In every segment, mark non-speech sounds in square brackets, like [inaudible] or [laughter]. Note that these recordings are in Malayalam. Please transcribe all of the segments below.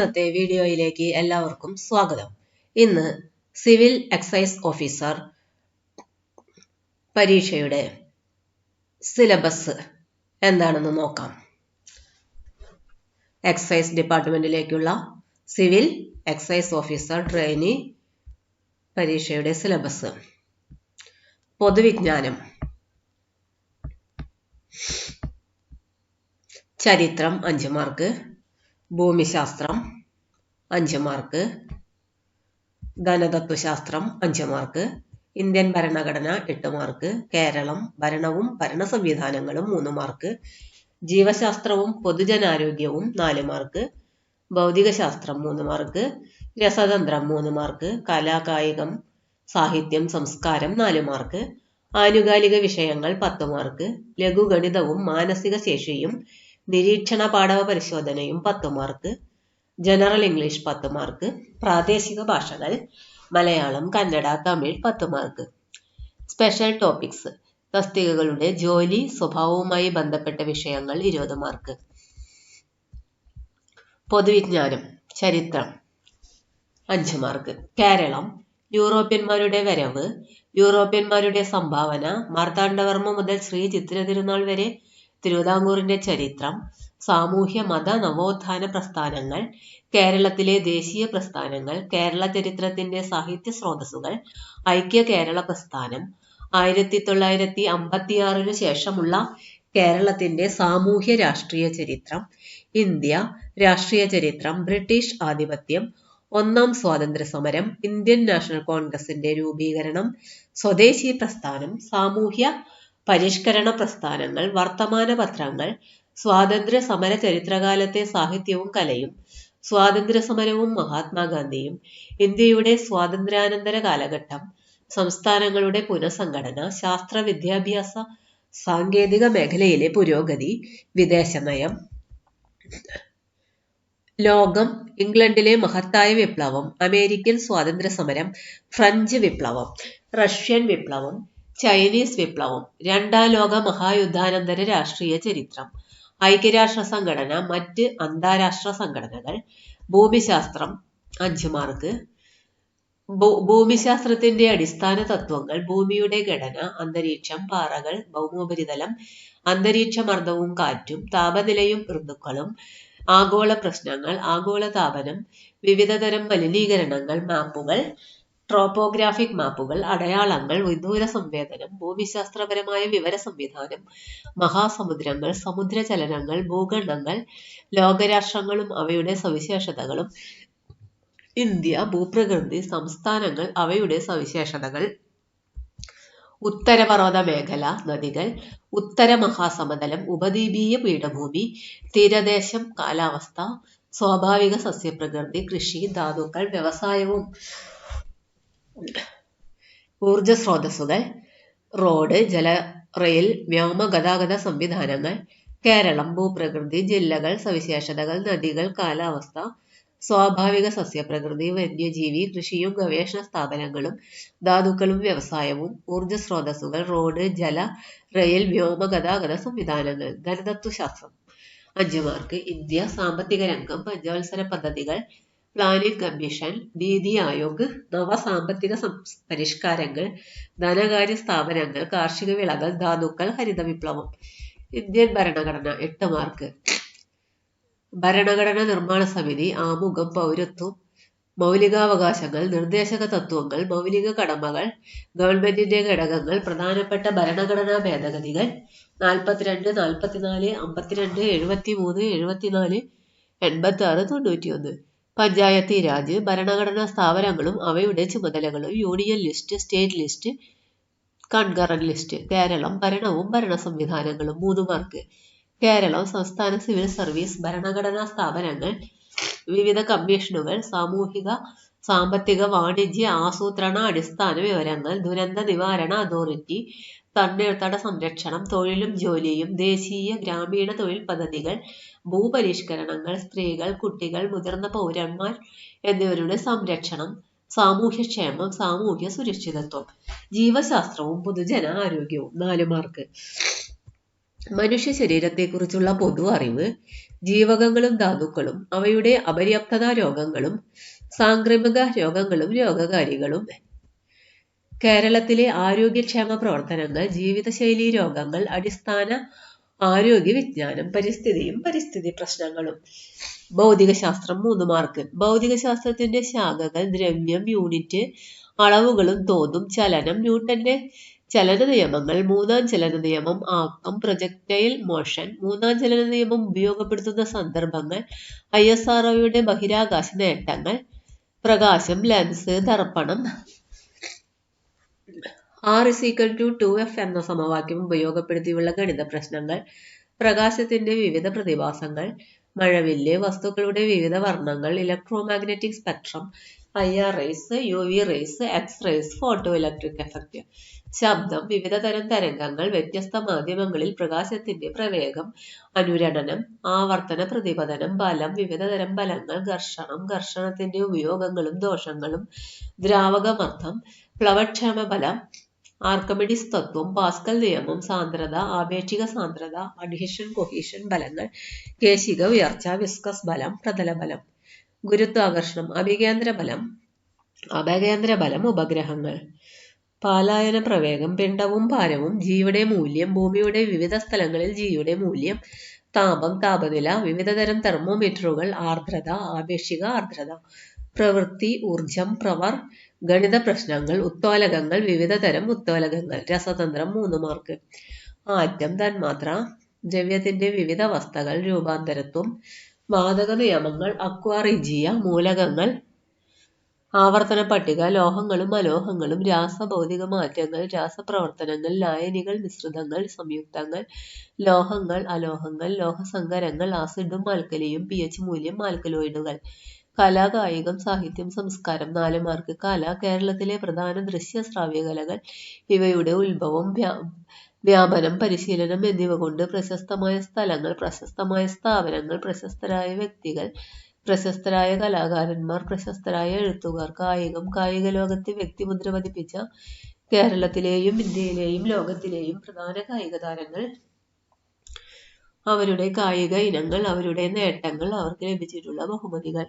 ഇന്നത്തെ വീഡിയോയിലേക്ക് എല്ലാവർക്കും സ്വാഗതം. ഇന്ന് സിവിൽ എക്സൈസ് ഓഫീസർ പരീക്ഷയുടെ സിലബസ് എന്താണെന്ന് നോക്കാം. എക്സൈസ് ഡിപ്പാർട്ട്മെന്റിലേക്കുള്ള സിവിൽ എക്സൈസ് ഓഫീസർ ട്രെയിനി പരീക്ഷയുടെ സിലബസ്. പൊതുവിജ്ഞാനം. ചരിത്രം അഞ്ച് മാർക്ക്. ഭൂമിശാസ്ത്രം അഞ്ച് മാർക്ക് ധനതത്വശാസ്ത്രം അഞ്ച് മാർക്ക് ഇന്ത്യൻ ഭരണഘടന എട്ട് മാർക്ക് കേരളം ഭരണവും ഭരണ സംവിധാനങ്ങളും മൂന്ന് മാർക്ക് ജീവശാസ്ത്രവും പൊതുജനാരോഗ്യവും നാല് മാർക്ക് ഭൗതികശാസ്ത്രം മൂന്ന് മാർക്ക് രസതന്ത്രം മൂന്ന് മാർക്ക് കലാകായികം സാഹിത്യം സംസ്കാരം നാല് മാർക്ക് ആനുകാലിക വിഷയങ്ങൾ പത്ത് മാർക്ക് ലഘുഗണിതവും മാനസിക ശേഷിയും നിരീക്ഷണ പാഠവ പരിശോധനയും പത്ത് മാർക്ക് ജനറൽ ഇംഗ്ലീഷ് പത്ത് മാർക്ക് പ്രാദേശിക ഭാഷകൾ മലയാളം കന്നഡ തമിഴ് പത്ത് മാർക്ക്. സ്പെഷ്യൽ ടോപ്പിക്സ് തസ്തികകളുടെ ജോലി സ്വഭാവവുമായി ബന്ധപ്പെട്ട വിഷയങ്ങൾ ഇരുപത് മാർക്ക്. പൊതുവിജ്ഞാനം ചരിത്രം അഞ്ച് മാർക്ക്. കേരളം യൂറോപ്യന്മാരുടെ വരവ് യൂറോപ്യന്മാരുടെ സംഭാവന മാർത്താണ്ഡവർമ്മ മുതൽ ശ്രീ ചിത്തിര തിരുനാൾ വരെ തിരുവിതാംകൂറിന്റെ ചരിത്രം സാമൂഹ്യ മത നവോത്ഥാന പ്രസ്ഥാനങ്ങൾ കേരളത്തിലെ ദേശീയ പ്രസ്ഥാനങ്ങൾ കേരള ചരിത്രത്തിന്റെ സാഹിത്യ സ്രോതസ്സുകൾ ഐക്യ കേരള പ്രസ്ഥാനം ആയിരത്തി തൊള്ളായിരത്തി അമ്പത്തിയാറിനു ശേഷമുള്ള കേരളത്തിന്റെ സാമൂഹ്യ രാഷ്ട്രീയ ചരിത്രം ഇന്ത്യ രാഷ്ട്രീയ ചരിത്രം ബ്രിട്ടീഷ് ആധിപത്യം ഒന്നാം സ്വാതന്ത്ര്യ സമരം ഇന്ത്യൻ നാഷണൽ കോൺഗ്രസിന്റെ രൂപീകരണം സ്വദേശി പ്രസ്ഥാനം സാമൂഹ്യ പരിഷ്കരണ പ്രസ്ഥാനങ്ങൾ വർത്തമാന പത്രങ്ങൾ സ്വാതന്ത്ര്യ സമര ചരിത്രകാലത്തെ സാഹിത്യവും കലയും സ്വാതന്ത്ര്യ സമരവും മഹാത്മാഗാന്ധിയും ഇന്ത്യയുടെ സ്വാതന്ത്ര്യാനന്തര കാലഘട്ടം സംസ്ഥാനങ്ങളുടെ പുനഃസംഘടന ശാസ്ത്ര വിദ്യാഭ്യാസ സാങ്കേതിക മേഖലയിലെ പുരോഗതി വിദേശനയം ലോകം ഇംഗ്ലണ്ടിലെ മഹത്തായ വിപ്ലവം അമേരിക്കൻ സ്വാതന്ത്ര്യ സമരം ഫ്രഞ്ച് വിപ്ലവം റഷ്യൻ വിപ്ലവം ചൈനീസ് വിപ്ലവം രണ്ടാം ലോക മഹായുദ്ധാനന്തര രാഷ്ട്രീയ ചരിത്രം ഐക്യരാഷ്ട്ര സംഘടന മറ്റ് അന്താരാഷ്ട്ര സംഘടനകൾ ഭൂമിശാസ്ത്രം അഞ്ച് മാർക്ക് ഭൂമിശാസ്ത്രത്തിന്റെ അടിസ്ഥാന തത്വങ്ങൾ ഭൂമിയുടെ ഘടന അന്തരീക്ഷം പാറകൾ ഭൗമോപരിതലം അന്തരീക്ഷമർദ്ദവും കാറ്റും താപനിലയും ഋതുക്കളും ആഗോള പ്രശ്നങ്ങൾ ആഗോള താപനം വിവിധതരം മലിനീകരണങ്ങൾ മാപ്പുകൾ ട്രോപ്പോഗ്രാഫിക് മാപ്പുകൾ അടയാളങ്ങൾ വിദൂര സംവേദനം ഭൂമിശാസ്ത്രപരമായ വിവര സംവിധാനം മഹാസമുദ്രങ്ങൾ സമുദ്രചലനങ്ങൾ ഭൂഖണ്ഡങ്ങൾ ലോകരാഷ്ട്രങ്ങളും അവയുടെ സവിശേഷതകളും ഇന്ത്യ ഭൂപ്രകൃതി സംസ്ഥാനങ്ങൾ അവയുടെ സവിശേഷതകൾ ഉത്തരപർവത മേഖല നദികൾ ഉത്തര മഹാസമതലം ഉപദ്വീപീയ പീഠഭൂമി തീരദേശം കാലാവസ്ഥ സ്വാഭാവിക സസ്യപ്രകൃതി കൃഷി ധാതുക്കൾ വ്യവസായവും ഊർജ സ്രോതസ്സുകൾ റോഡ് ജല റെയിൽ വ്യോമ ഗതാഗത സംവിധാനങ്ങൾ കേരളം ഭൂപ്രകൃതി ജില്ലകൾ സവിശേഷതകൾ നദികൾ കാലാവസ്ഥ സ്വാഭാവിക സസ്യപ്രകൃതി വന്യജീവി കൃഷിയും ഗവേഷണ സ്ഥാപനങ്ങളും ധാതുക്കളും വ്യവസായവും ഊർജ സ്രോതസ്സുകൾ റോഡ് ജല റെയിൽ വ്യോമ ഗതാഗത സംവിധാനങ്ങൾ ധനതത്വശാസ്ത്രം അഞ്ച് മാർക്ക് ഇന്ത്യ സാമ്പത്തിക രംഗം പഞ്ചവത്സര പദ്ധതികൾ പ്ലാനിംഗ് കമ്മീഷൻ നീതി ആയോഗ് നവ സാമ്പത്തിക പരിഷ്കാരങ്ങൾ ധനകാര്യ സ്ഥാപനങ്ങൾ കാർഷിക വിളകൾ ധാതുക്കൾ ഹരിത വിപ്ലവം. ഇന്ത്യൻ ഭരണഘടന എട്ട് മാർക്ക്. ഭരണഘടന നിർമ്മാണ സമിതി ആമുഖം പൗരത്വം മൗലികാവകാശങ്ങൾ നിർദ്ദേശക തത്വങ്ങൾ മൗലിക കടമകൾ ഗവൺമെന്റിന്റെ ഘടകങ്ങൾ പ്രധാനപ്പെട്ട ഭരണഘടനാ ഭേദഗതികൾ നാൽപ്പത്തിരണ്ട് നാൽപ്പത്തിനാല് അമ്പത്തിരണ്ട് എഴുപത്തി മൂന്ന് എഴുപത്തിനാല് എൺപത്തി ആറ് തൊണ്ണൂറ്റിയൊന്ന്. പഞ്ചായത്തി രാജ് ഭരണഘടനാ സ്ഥാപനങ്ങളും അവയുടെ ചുമതലകളും union list state list concurrent list Keralam ഭരണവും ഭരണ സംവിധാനങ്ങളും മൂന്ന് മാർക്ക്. കേരളം സംസ്ഥാന സിവിൽ സർവീസ് ഭരണഘടനാ സ്ഥാപനങ്ങൾ വിവിധ കമ്മീഷനുകൾ സാമൂഹിക സാമ്പത്തിക വാണിജ്യ ആസൂത്രണ അടിസ്ഥാന വിവരങ്ങൾ ദുരന്ത നിവാരണ അതോറിറ്റി തണ്ണീർത്തട സംരക്ഷണം തൊഴിലും ജോലിയും ദേശീയ ഗ്രാമീണ തൊഴിൽ പദ്ധതികൾ ഭൂപരിഷ്കരണങ്ങൾ സ്ത്രീകൾ കുട്ടികൾ മുതിർന്ന പൗരന്മാർ എന്നിവരുടെ സംരക്ഷണം സാമൂഹ്യക്ഷേമം സാമൂഹ്യ സുരക്ഷിതത്വം ജീവശാസ്ത്രവും പൊതുജന ആരോഗ്യവും. നാല് മാർക്ക്. മനുഷ്യ ശരീരത്തെക്കുറിച്ചുള്ള പൊതു അറിവ് ജീവകങ്ങളും ധാതുക്കളും അവയുടെ അപര്യാപ്തത രോഗങ്ങളും സാംക്രമിക രോഗങ്ങളും രോഗകാരികളും കേരളത്തിലെ ആരോഗ്യക്ഷേമ പ്രവർത്തനങ്ങൾ ജീവിതശൈലി രോഗങ്ങൾ അടിസ്ഥാന ആരോഗ്യ വിജ്ഞാനം പരിസ്ഥിതിയും പരിസ്ഥിതി പ്രശ്നങ്ങളും. ഭൗതികശാസ്ത്രം മൂന്ന് മാർക്ക്. ഭൗതികശാസ്ത്രത്തിന്റെ ശാഖകൾ ദ്രവ്യം യൂണിറ്റ് അളവുകളും തോതും ചലനം ന്യൂട്ടന്റെ ചലന നിയമങ്ങൾ മൂന്നാം ചലന നിയമം ആക്കം പ്രൊജക്ടൈൽ മോഷൻ മൂന്നാം ചലന നിയമം ഉപയോഗപ്പെടുത്തുന്ന സന്ദർഭങ്ങൾ ഐ എസ് ആർ ബഹിരാകാശ നേട്ടങ്ങൾ പ്രകാശം lens ദർപ്പണം R is equal to two F എന്ന സമവാക്യം ഉപയോഗപ്പെടുത്തിയുള്ള ഗണിത പ്രശ്നങ്ങൾ പ്രകാശത്തിന്റെ വിവിധ പ്രതിഭാസങ്ങൾ മഴവില്ല് വസ്തുക്കളുടെ വിവിധ വർണങ്ങൾ electromagnetic spectrum I R rays U V rays X rays photoelectric effect ശബ്ദം വിവിധ തരം തരംഗങ്ങൾ വ്യത്യസ്ത മാധ്യമങ്ങളിൽ പ്രകാശത്തിന്റെ പ്രവേഗം അനുരണനം ആവർത്തന പ്രതിപതനം ബലം വിവിധ തരം ബലങ്ങൾ ഘർഷണം ഘർഷണത്തിന്റെ ഉപയോഗങ്ങളും ദോഷങ്ങളും ദ്രാവകമർദ്ദം പ്ലവക്ഷമ ബലം ആർക്കമിഡിസ് തത്വം പാസ്കൽ നിയമം സാന്ദ്രത ആപേക്ഷിക സാന്ദ്രത അഡ്ഹീഷൻ കൊഹീഷൻ ബലങ്ങൾ കേശിക ഉയർച്ച വിസ്കസ് ബലം പ്രതല ബലം ഗുരുത്വാകർഷണം അഭികേന്ദ്ര ബലം അപകേന്ദ്ര ബലം ഉപഗ്രഹങ്ങൾ പാലായന പ്രവേഗം പിണ്ടവും ഭാരവും ജീവിയുടെ മൂല്യം ഭൂമിയുടെ വിവിധ സ്ഥലങ്ങളിൽ ജീവിയുടെ മൂല്യം താപം താപനില വിവിധതരം തെർമോമീറ്ററുകൾ ആർദ്രത ആപേക്ഷിക ആർദ്രത പ്രവൃത്തി ഊർജം പ്രവർ ഗണിത പ്രശ്നങ്ങൾ ഉത്തോലകങ്ങൾ വിവിധ തരം ഉത്തോലകങ്ങൾ രസതന്ത്രം മൂന്ന് മാർക്ക്. ആറ്റം തന്മാത്ര ദ്രവ്യത്തിന്റെ വിവിധ അവസ്ഥകൾ രൂപാന്തരത്വം വാതക നിയമങ്ങൾ അക്വാറിജിയ മൂലകങ്ങൾ ആവർത്തന പട്ടിക ലോഹങ്ങളും അലോഹങ്ങളും രാസഭൗതിക മാറ്റങ്ങൾ രാസപ്രവർത്തനങ്ങൾ ലായനികൾ മിശ്രിതങ്ങൾ സംയുക്തങ്ങൾ ലോഹങ്ങൾ അലോഹങ്ങൾ ലോഹസങ്കരങ്ങൾ ആസിഡും ആൽക്കലിയും പി എച്ച് മൂല്യം ആൽക്കലോയിഡുകൾ. കല കായികം സാഹിത്യം സംസ്കാരം നാല് മാർക്ക് കല കേരളത്തിലെ പ്രധാന ദൃശ്യ ശ്രാവ്യ കലകൾ ഇവയുടെ ഉത്ഭവം വ്യാപനം പരിശീലനം എന്നിവ കൊണ്ട് പ്രശസ്തമായ സ്ഥലങ്ങൾ പ്രശസ്തമായ സ്ഥാപനങ്ങൾ പ്രശസ്തരായ വ്യക്തികൾ പ്രശസ്തരായ കലാകാരന്മാർ പ്രശസ്തരായ എഴുത്തുകാർ കായികം കായിക ലോകത്തെ വ്യക്തിമുദ്ര പതിപ്പിച്ച കേരളത്തിലെയും ഇന്ത്യയിലെയും ലോകത്തിലെയും പ്രധാന കായിക താരങ്ങൾ. അവരുടെ കായിക ഇനങ്ങൾ അവരുടെ നേട്ടങ്ങൾ അവർക്ക് ലഭിച്ചിട്ടുള്ള ബഹുമതികൾ.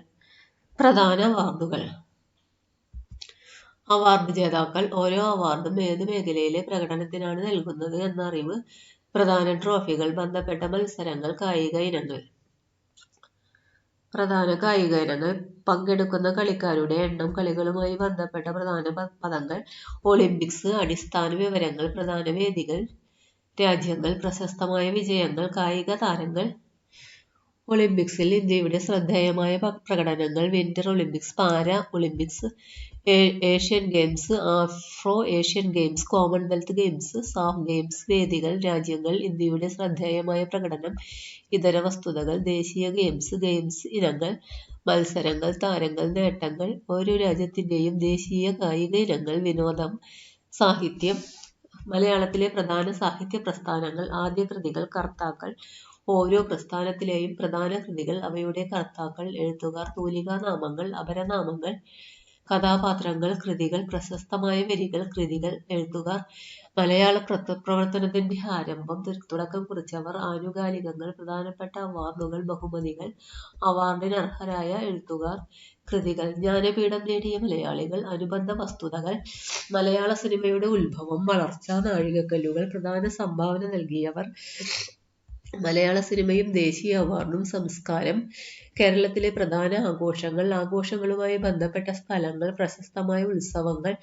പ്രധാന അവാർഡുകൾ. അവാർഡ് ജേതാക്കൾ ഓരോ അവാർഡും ഏത് മേഖലയിലെ പ്രകടനത്തിനാണ് നൽകുന്നത് എന്ന അറിവ് പ്രധാന ട്രോഫികൾ ബന്ധപ്പെട്ട മത്സരങ്ങൾ കായിക ഇനങ്ങൾ. പ്രധാന കായിക ഇനങ്ങൾ പങ്കെടുക്കുന്ന കളിക്കാരുടെ എണ്ണം കളികളുമായി ബന്ധപ്പെട്ട പ്രധാന പദങ്ങൾ ഒളിമ്പിക്സ് അടിസ്ഥാന വിവരങ്ങൾ പ്രധാന വേദികൾ രാജ്യങ്ങൾ പ്രശസ്തമായ വിജയങ്ങൾ കായിക താരങ്ങൾ ഒളിമ്പിക്സിൽ ഇന്ത്യയുടെ ശ്രദ്ധേയമായ പ്രകടനങ്ങൾ winter Olympics para Olympics Asian Games Afro Asian Games Commonwealth Games SAF Games വേദികൾ രാജ്യങ്ങൾ ഇന്ത്യയുടെ ശ്രദ്ധേയമായ പ്രകടനം ഇതര വസ്തുതകൾ ദേശീയ ഗെയിംസ് ഗെയിംസ് ഇനങ്ങൾ മത്സരങ്ങൾ താരങ്ങൾ നേട്ടങ്ങൾ ഓരോ രാജ്യത്തിന്റെയും ദേശീയ കായിക ഇനങ്ങൾ വിനോദം സാഹിത്യം മലയാളത്തിലെ പ്രധാന സാഹിത്യ പ്രസ്ഥാനങ്ങൾ ആദ്യ കൃതികൾ കർത്താക്കൾ ഓരോ പ്രസ്ഥാനത്തിലെയും പ്രധാന കൃതികൾ അവയുടെ കർത്താക്കൾ എഴുത്തുകാർ തൂലികാനാമങ്ങൾ അപരനാമങ്ങൾ കഥാപാത്രങ്ങൾ കൃതികൾ പ്രശസ്തമായ വരികൾ കൃതികൾ എഴുത്തുകാർ മലയാള പ്രവർത്തനത്തിന്റെ ആരംഭം തുടക്കം കുറിച്ചവർ ആനുകാലികങ്ങൾ പ്രധാനപ്പെട്ട അവാർഡുകൾ ബഹുമതികൾ അവാർഡിന് അർഹരായ എഴുത്തുകാർ കൃതികൾ ജ്ഞാനപീഠം നേടിയ മലയാളികൾ അനുബന്ധ വസ്തുതകൾ മലയാള സിനിമയുടെ ഉത്ഭവം വളർച്ച നാഴികക്കല്ലുകൾ പ്രധാന സംഭാവന നൽകിയവർ മലയാള സിനിമയും ദേശീയ അവാർഡും സംസ്കാരം കേരളത്തിലെ പ്രധാന ആഘോഷങ്ങൾ ആഘോഷങ്ങളുമായി ബന്ധപ്പെട്ട സ്ഥലങ്ങൾ പ്രശസ്തമായ ഉത്സവങ്ങൾ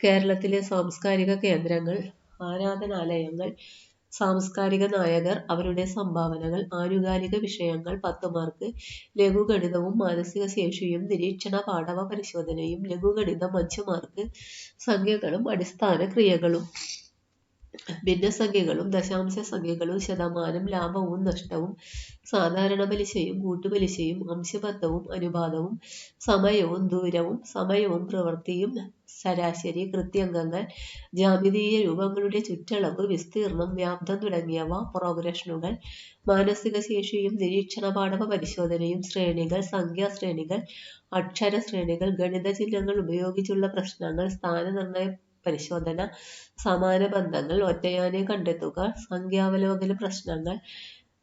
കേരളത്തിലെ സാംസ്കാരിക കേന്ദ്രങ്ങൾ ആരാധനാലയങ്ങൾ സാംസ്കാരിക നായകർ അവരുടെ സംഭാവനകൾ ആനുകാലിക വിഷയങ്ങൾ പത്ത് മാർക്ക് ലഘുഗണിതവും മാനസിക ശേഷിയും നിരീക്ഷണ പാഠവ പരിശോധനയും ലഘുഗണിതം അഞ്ച് മാർക്ക് സംഖ്യകളും അടിസ്ഥാന ക്രിയകളും. ഭിന്നസംഖ്യകളും ദശാംശ സംഖ്യകളും ശതമാനം ലാഭവും നഷ്ടവും സാധാരണ പലിശയും കൂട്ടുപലിശയും അംശബദ്ധവും അനുപാതവും സമയവും ദൂരവും സമയവും പ്രവൃത്തിയും ശരാശരി കൃത്യംഗങ്ങൾ ജാമിതീയ രൂപങ്ങളുടെ ചുറ്റളവ് വിസ്തീർണം വ്യാപ്തം തുടങ്ങിയവ പ്രോഗ്രഷനുകൾ മാനസിക ശേഷിയും നിരീക്ഷണ പാഠവ പരിശോധനയും ശ്രേണികൾ സംഖ്യാശ്രേണികൾ അക്ഷര ശ്രേണികൾ ഗണിത ചിഹ്നങ്ങൾ ഉപയോഗിച്ചുള്ള പ്രശ്നങ്ങൾ സ്ഥാനനിർണയ പരിശോധന സമാന ബന്ധങ്ങൾ ഒറ്റയാനെ കണ്ടെത്തുക സംഖ്യാവലോകന പ്രശ്നങ്ങൾ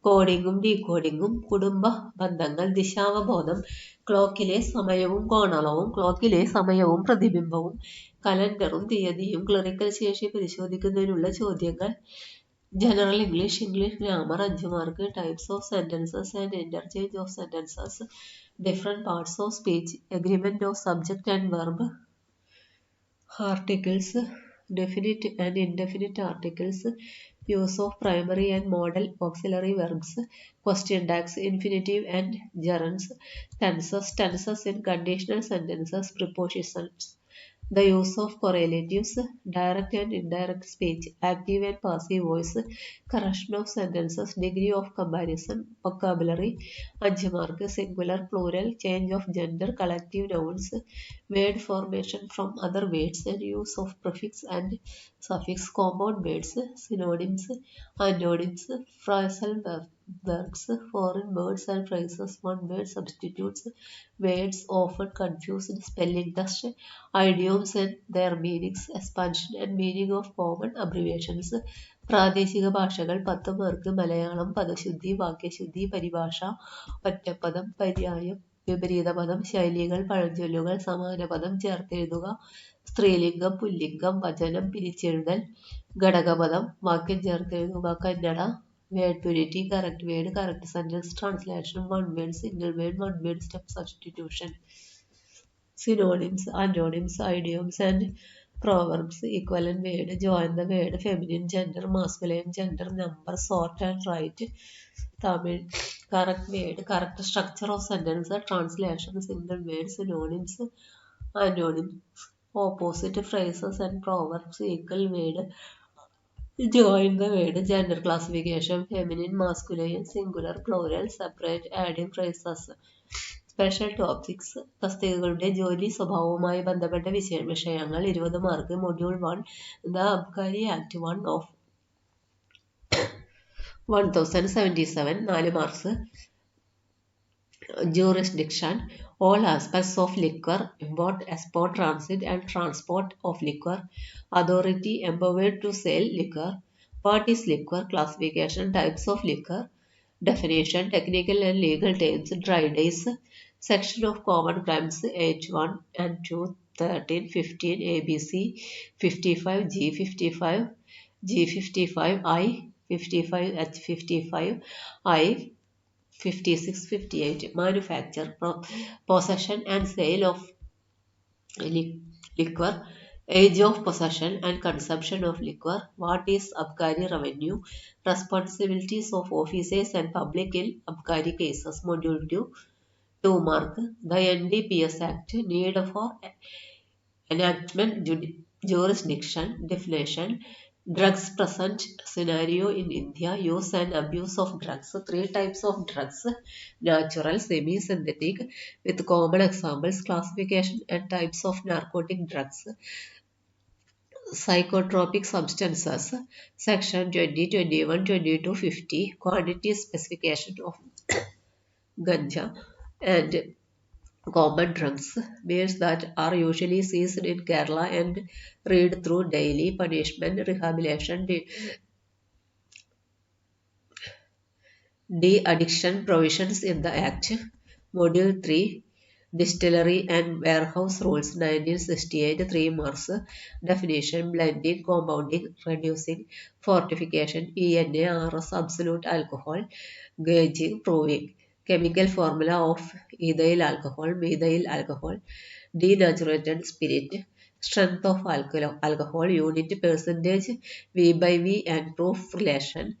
കോഡിങ്ങും ഡീകോഡിങ്ങും കുടുംബ ബന്ധങ്ങൾ ദിശാവബോധം ക്ലോക്കിലെ സമയവും കോണളവും ക്ലോക്കിലെ സമയവും പ്രതിബിംബവും കലണ്ടറും തീയതിയും ക്ലറിക്കൽ ശേഷി പരിശോധിക്കുന്നതിനുള്ള ചോദ്യങ്ങൾ ജനറൽ ഇംഗ്ലീഷ് ഇംഗ്ലീഷ് ഗ്രാമർ അഞ്ച് mark types of sentences and interchange of sentences different parts of speech agreement of subject and verb articles, definite and indefinite articles, use of primary and modal auxiliary verbs, question tags, infinitive and gerunds, tenses, tenses in conditional sentences, prepositions, the use of correlatives, direct and indirect speech, active and passive voice, correction of sentences, degree of comparison, vocabulary, അഞ്ച് mark singular, plural, change of gender, collective nouns, word formation from other words and use of prefix and suffix, compound words, synonyms, antonyms, phrasal verbs, foreign words and phrases, one word substitutes, words often confused, spelling dust. idioms and their meanings, expansion and meaning of common abbreviations, പ്രാദേശിക ഭാഷകൾ പത്ത് പേർക്ക് മലയാളം പദശുദ്ധി വാക്യശുദ്ധി പരിഭാഷ ഒറ്റപ്പദം പര്യായം വിപരീത പദം ശൈലികൾ പഴഞ്ചൊല്ലുകൾ സമാന പദം ചേർത്തെഴുതുക സ്ത്രീലിംഗം പുല്ലിംഗം വചനം പിരിച്ചെഴുതൽ ഘടകപദം വാക്യം ചേർത്തെഴുതുക Kannada word purity correct word correct sentence translation one word single word one word step substitution synonyms, antonyms, idioms and proverbs, equivalent word, join the word, feminine gender, masculine gender, number, sort and write, Tamil, correct word, correct structure of sentence, translation, single word, synonyms, antonyms, opposite phrases and proverbs, equal word, join the word, gender classification, feminine, masculine, singular, plural, separate, adding phrases. Special topics തസ്തികകളുടെ ജോലി സ്വഭാവവുമായി ബന്ധപ്പെട്ട വിഷയ വിഷയങ്ങൾ ഇരുപത് mark module one the abkari act one of one thousand seventy seven നാല് marks jurisdiction all aspects of liquor import export transit and transport of liquor authority empowered to sell liquor what is liquor classification types of liquor definition technical and legal terms dry days section of common crimes h1 and 2 13 15 abc 55 g 55 g 55 i 55 h 55 i 56 58 manufacture possession and sale of liquor age of possession and consumption of liquor what is abkari revenue responsibilities of officers and public in abkari cases module 2 2 mark the ndps act need for enactment jurisdiction definition drugs present scenario in India use and abuse of drugs three types of drugs natural semi synthetic with common examples classification and types of narcotic drugs psychotropic substances section 20 21 22 50 quantity specification of [coughs] ganja and common drugs means that are usually seized in Kerala and read through daily punishment rehabilitation de-addiction provisions in the act. Module 3 distillery and warehouse rules 1968 3 marks definition blending compounding reducing fortification ena rs absolute alcohol gauging proving chemical formula of ethyl alcohol, methyl alcohol, denaturated spirit, strength of alcohol, alcohol, unit percentage, V by V and proof relation,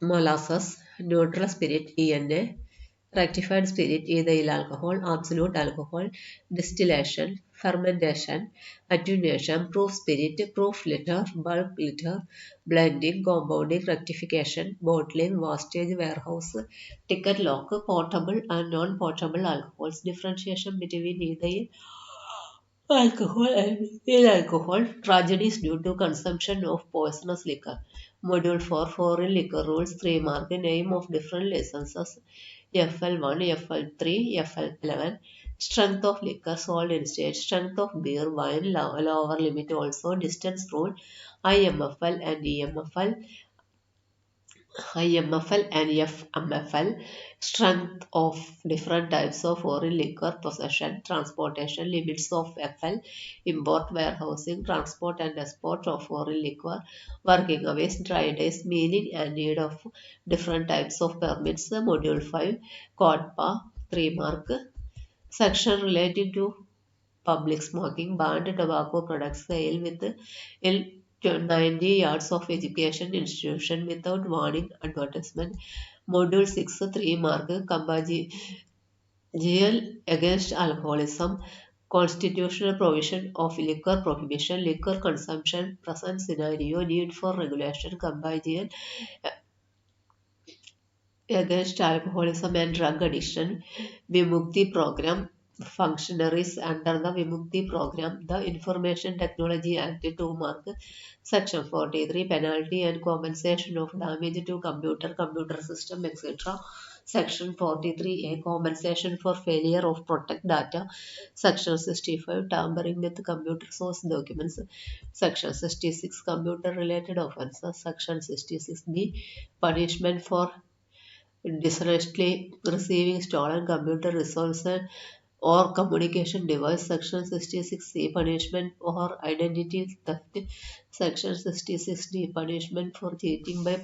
molasses, neutral spirit, ENA, rectified spirit, ethyl alcohol, absolute alcohol, distillation, fermentation, attenuation, proof spirit, proof litter, bulk litter, blending, compounding, rectification, bottling, wastage, warehouse, ticket lock, portable and non-portable alcohols, differentiation between ethyl alcohol and methyl alcohol, tragedies due to consumption of poisonous liquor. Module 4 Foreign Liquor Rules. 3 Mark Name of different licenses. FL1, FL3, FL11 strength of liquor sold in state, strength of beer, wine, lower limit also, distance rule, IMFL and EMFL, IMFL and FMFL, strength of different types of foreign liquor possession, transportation, limits of FL, import, warehousing, transport and export of foreign liquor, working hours, dry days, meaning and need of different types of permits, module 5, CODPA, 3 mark, section relating to public smoking, banned tobacco products sale with in 90 yards of education institution without warning advertisement. Module 6, 3 mark, Combagial against alcoholism, constitutional provision of liquor prohibition, liquor consumption, present scenario, need for regulation, Combagial against alcoholism and drug addiction, Vimukti program, functionaries under the Vimukti program, the Information Technology Act 2 mark, section 43, penalty and compensation of damage to computer, computer system, etc. Section 43A, compensation for failure of protect data. Section 65, tampering with computer source documents. Section 66, computer related offenses. Section 66B, punishment for dishonestly receiving stolen computer resources or communication device section 66c punishment or identity theft. Section 66d punishment for cheating by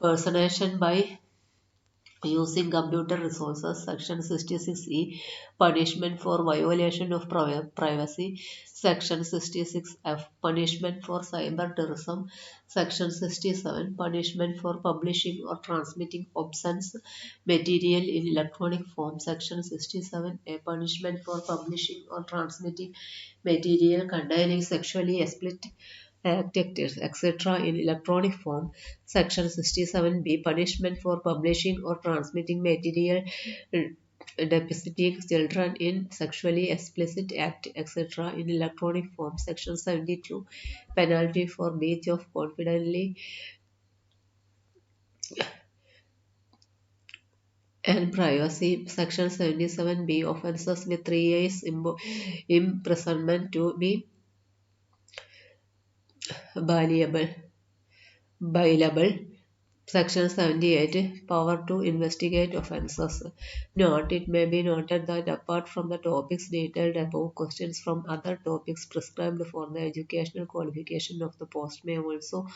personation by using computer resources section 66e punishment for violation of privacy section 66f punishment for cyber terrorism section 67 punishment for publishing or transmitting obscene material in electronic form section 67a punishment for publishing or transmitting material containing sexually explicit activities, etc. in electronic form. Section 67b punishment for publishing or transmitting material uh, depicting children in sexually explicit act, etc. in electronic form. Section 72 penalty for breach of confidentiality and privacy. Section 77b offences with three years imprisonment to be bailable. bailable. Section 78 Power to investigate offences. Note It may be noted that apart from the topics detailed above, questions from other topics prescribed for the educational qualification of the post may also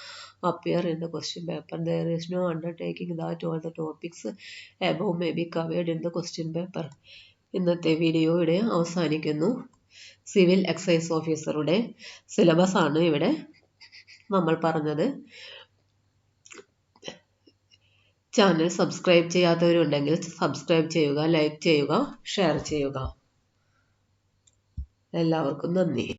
appear in the question paper. There is no undertaking that all the topics above may be covered in the question paper. ഇന്നത്തെ വീഡിയോ ഇവിടെ അവസാനിക്കുന്നു സിവിൽ എക്സൈസ് ഓഫീസറുടെ സിലബസ് ആണ് ഇവിടെ നമ്മൾ പറഞ്ഞത്. ചാനൽ സബ്സ്ക്രൈബ് ചെയ്യാത്തവരുണ്ടെങ്കിൽ സബ്സ്ക്രൈബ് ചെയ്യുക ലൈക്ക് ചെയ്യുക ഷെയർ ചെയ്യുക. എല്ലാവർക്കും നന്ദി.